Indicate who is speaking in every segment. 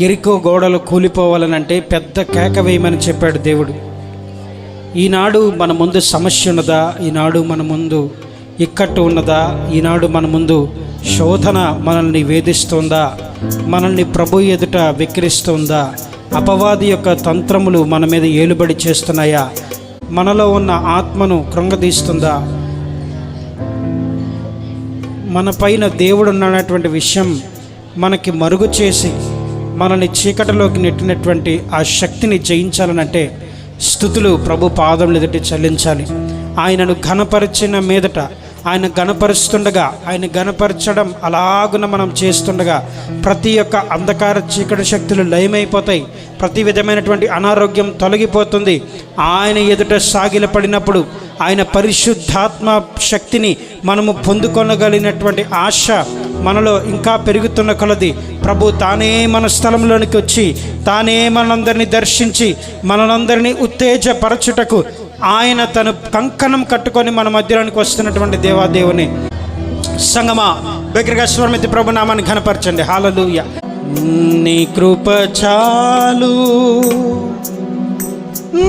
Speaker 1: ఎరికో గోడలు కూలిపోవాలనంటే పెద్ద కేక వేయమని చెప్పాడు దేవుడు. ఈనాడు మన ముందు సమస్య ఉన్నదా? ఈనాడు మన ముందు ఇక్కట్టు ఉన్నదా? ఈనాడు మన ముందు శోధన మనల్ని వేధిస్తుందా? మనల్ని ప్రభు ఎదుట విక్రిస్తుందా అపవాది యొక్క తంత్రములు మన మీద ఏలుబడి చేస్తున్నాయా? మనలో ఉన్న ఆత్మను కృంగదీస్తుందా? మన పైన దేవుడు ఉన్నటువంటి విషయం మనకి మరుగు చేసి మనల్ని చీకటిలోకి నెట్టినటువంటి ఆ శక్తిని జయించాలనంటే స్థుతులు ప్రభు పాదం ఎదుటి చెల్లించాలి. ఆయనను ఘనపరిచిన మీదట ఆయన గణపరుస్తుండగా ఆయన గణపరచడం అలాగున మనం చేస్తుండగా ప్రతి ఒక్క అంధకార చీకటి శక్తులు లయమైపోతాయి. ప్రతి విధమైనటువంటి అనారోగ్యం తొలగిపోతుంది. ఆయన ఎదుట సాగిలపడినప్పుడు ఆయన పరిశుద్ధాత్మ శక్తిని మనము పొందుకొనగలిగినటువంటి ఆశ మనలో ఇంకా పెరుగుతున్న కొలది ప్రభు తానే మన స్థలంలోనికి వచ్చి తానే మనందరినీ దర్శించి మనందరినీ ఉత్తేజపరచుటకు ఆయన తను కంకణం కట్టుకొని మన మధ్యలోనికి వస్తున్నటువంటి దేవాదేవుని సంగమా దగ్గరగా స్వర్మితి ప్రభు నామాన్ని ఘనపరచండి. హాలలుయ నీ కృప చాలు.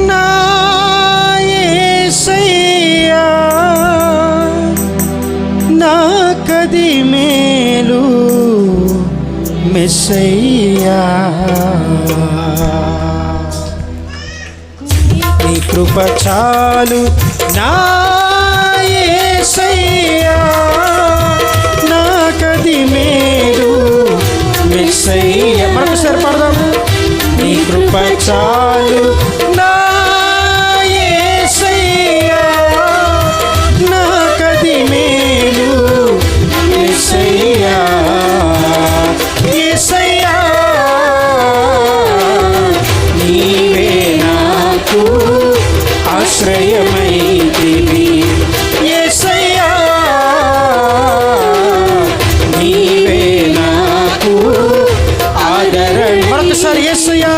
Speaker 1: నా నా కది మే మెస్సయ్యా నీ కృప చాలు నా యేసయ్యా, నా కది మేలు మెస్సయ్యా మరొకసారి పడదాం నీ కృప చాలు నా ఆశ్రయమైతివి. యేసయ్యా నీవే నాకు ఆదరణ మరొకసారి యేసయ్యా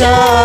Speaker 1: show.